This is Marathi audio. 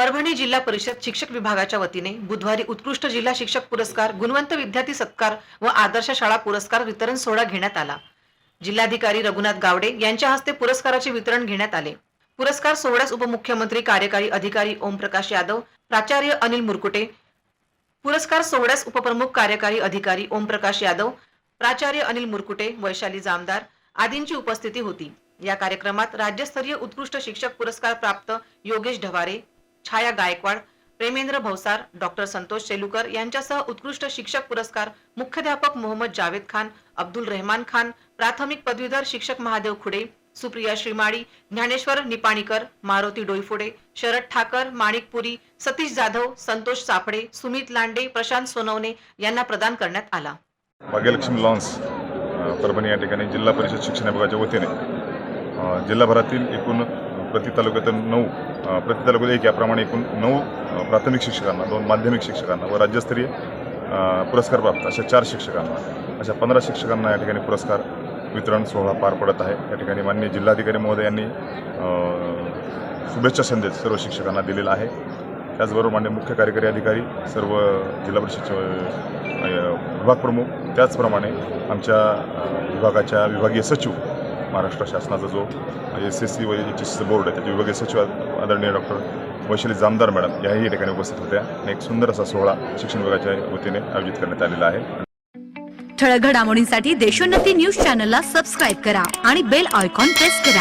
परभणी जिल्हा परिषद शिक्षक विभागाच्या वतीने बुधवारी उत्कृष्ट जिल्हा शिक्षक पुरस्कार गुणवंत विद्यार्थी सत्कार व आदर्श शाळा पुरस्कार वितरण सोहळा घेण्यात आला. जिल्हाधिकारी रघुनाथ गावडे यांच्या हस्ते पुरस्काराचे वितरण घेण्यात आले. पुरस्कार सोहळ्यास उपमुख्यमंत्री कार्यकारी अधिकारी ओमप्रकाश यादव प्राचार्य अनिल मुरकुटे पुरस्कार सोहळ्यास उपप्रमुख कार्यकारी अधिकारी ओमप्रकाश यादव प्राचार्य अनिल मुरकुटे वैशाली जामदार आदींची उपस्थिती होती. या कार्यक्रमात राज्यस्तरीय उत्कृष्ट शिक्षक पुरस्कार प्राप्त योगेश ढवारे छाया गायकवाड प्रेमेंद्र भवसार डॉक्टर संतोष सेलुकर यांच्यासह उत्कृष्ट शिक्षक पुरस्कार मुख्याध्यापक मोहम्मद जावेद खान अब्दुल रहमान खान प्राथमिक पदवीधर शिक्षक महादेव खुडे सुप्रिया श्रीमाळी ज्ञानेश्वर निपाणीकर मारुती डोईफोडे शरद ठाकर माणिकपुरी सतीश जाधव संतोष सापडे सुमित लांडे प्रशांत सोनवणे यांना प्रदान करण्यात आला. भाग्यलक्ष्मी लॉन्स परभणी या ठिकाणी जिल्हा परिषद शिक्षण विभागाच्या वतीने जिल्हाभरातील एकूण प्रति तालुक्यातून नऊ प्रति तालुक्यात एक याप्रमाणे एकूण नऊ प्राथमिक शिक्षकांना दोन माध्यमिक शिक्षकांना व राज्यस्तरीय पुरस्कार प्राप्त अशा चार शिक्षकांना अशा पंधरा शिक्षकांना या ठिकाणी पुरस्कार वितरण सोहळा पार पडत आहे. या ठिकाणी मान्य जिल्हाधिकारी महोदय यांनी शुभेच्छा संदेश सर्व शिक्षकांना दिलेला आहे. त्याचबरोबर मान्य मुख्य कार्यकारी अधिकारी सर्व जिल्हा परिषदचे विभाग प्रमुख त्याचप्रमाणे आमच्या विभागाच्या विभागीय सचिव महाराष्ट्र शासनाचा जो एस एस सी व एच एस सी बोर्ड आहे त्याचे विभागीय सचिव आदरणीय डॉक्टर वैशाली जामदार मॅडम याही ठिकाणी उपस्थित होत्या. आणि एक सुंदर असा सोहळा शिक्षण विभागाच्या वतीने आयोजित करण्यात आलेला आहे. ठळक घडामोडींसाठी देशोन्नती न्यूज चॅनलला सबस्क्राईब करा आणि बेल आयकॉन प्रेस करा.